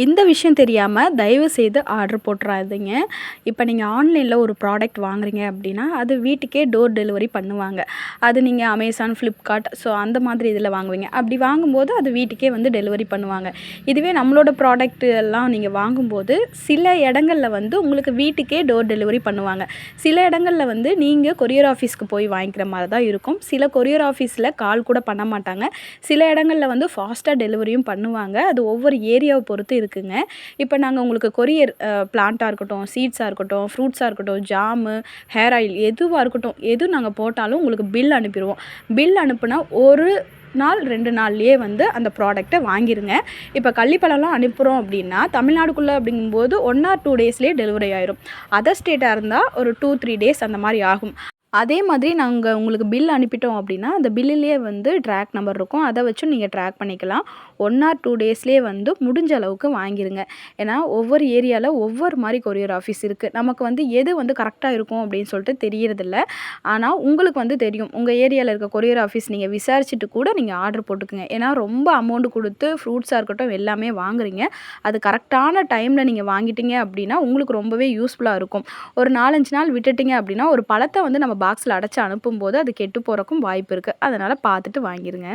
இந்த விஷயம் தெரியாமல் தயவு செய்து ஆர்டர் போட்டுறாதீங்க. இப்போ நீங்கள் ஆன்லைனில் ஒரு ப்ராடக்ட் வாங்குறீங்க அப்படின்னா அது வீட்டுக்கே டோர் டெலிவரி பண்ணுவாங்க. அது நீங்கள் அமேசான் ஃப்ளிப்கார்ட் ஸோ அந்த மாதிரி இதில் வாங்குவீங்க. அப்படி வாங்கும்போது அது வீட்டுக்கே வந்து டெலிவரி பண்ணுவாங்க. இதுவே நம்மளோட ப்ராடக்ட்டு எல்லாம் நீங்கள் வாங்கும்போது சில இடங்களில் வந்து உங்களுக்கு வீட்டுக்கே டோர் டெலிவரி பண்ணுவாங்க. சில இடங்களில் வந்து நீங்கள் கொரியர் ஆஃபீஸ்க்கு போய் வாங்கிக்கிற மாதிரி தான் இருக்கும். சில கொரியர் ஆஃபீஸில் கால் கூட பண்ண மாட்டாங்க. சில இடங்களில் வந்து ஃபாஸ்ட்டாக டெலிவரியும் பண்ணுவாங்க. அது ஒவ்வொரு ஏரியாவை பொறுத்து இருக்குங்க. இப்போ நாங்கள் உங்களுக்கு கொரியர் பிளான்ட்டாக இருக்கட்டும் சீட்ஸாக இருக்கட்டும் ஃப்ரூட்ஸாக இருக்கட்டும் ஜாமு ஹேர் ஆயில் எதுவாக இருக்கட்டும் எது நாங்கள் போட்டாலும் உங்களுக்கு பில் அனுப்பிடுவோம் பில் அனுப்புனா ஒரு நாள் ரெண்டு நாள்லேயே வந்து அந்த ப்ராடக்ட்டை வாங்கிருங்க. இப்போ கள்ளிப்பழம்லாம் அனுப்புகிறோம் அப்படின்னா தமிழ்நாடுக்குள்ளே அப்படிங்கும்போது ஒன் ஆர் டூ டேஸ்லேயே டெலிவரி ஆயிரும். அதர் ஸ்டேட்டாக இருந்தால் ஒரு டூ த்ரீ டேஸ் அந்த மாதிரி ஆகும். அதே மாதிரி நாங்கள் உங்களுக்கு பில் அனுப்பிட்டோம் அப்படின்னா அந்த பில்லுலேயே வந்து ட்ராக் நம்பர் இருக்கும். அதை வச்சும் நீங்கள் ட்ராக் பண்ணிக்கலாம். ஒன் ஆர் டூ டேஸ்லேயே வந்து முடிஞ்ச அளவுக்கு வாங்கிருங்க. ஏன்னா ஒவ்வொரு ஏரியாவில் ஒவ்வொரு மாதிரி கொரியர் ஆஃபீஸ் இருக்குது நமக்கு வந்து எது வந்து கரெக்டாக இருக்கும் அப்படின்னு சொல்லிட்டு தெரியறதில்ல. ஆனால் உங்களுக்கு வந்து தெரியும். உங்கள் ஏரியாவில் இருக்க கொரியர் ஆஃபீஸ் நீங்கள் விசாரிச்சுட்டு கூட நீங்கள் ஆர்டர் போட்டுக்குங்க. ஏன்னா ரொம்ப அமௌண்ட் கொடுத்து ஃப்ரூட்ஸாக இருக்கட்டும் எல்லாமே வாங்குறீங்க. அது கரெக்டான டைமில் நீங்கள் வாங்கிட்டீங்க அப்படின்னா உங்களுக்கு ரொம்பவே யூஸ்ஃபுல்லாக இருக்கும். ஒரு நாலஞ்சு நாள் விட்டுட்டீங்க அப்படின்னா ஒரு பழத்தை வந்து நம்ம பாக்ஸில் அடைச்சி அனுப்பும்போது அது கெட்டு போகிறக்கும் வாய்ப்பு இருக்குது அதனால் பார்த்துட்டு வாங்கிருங்க.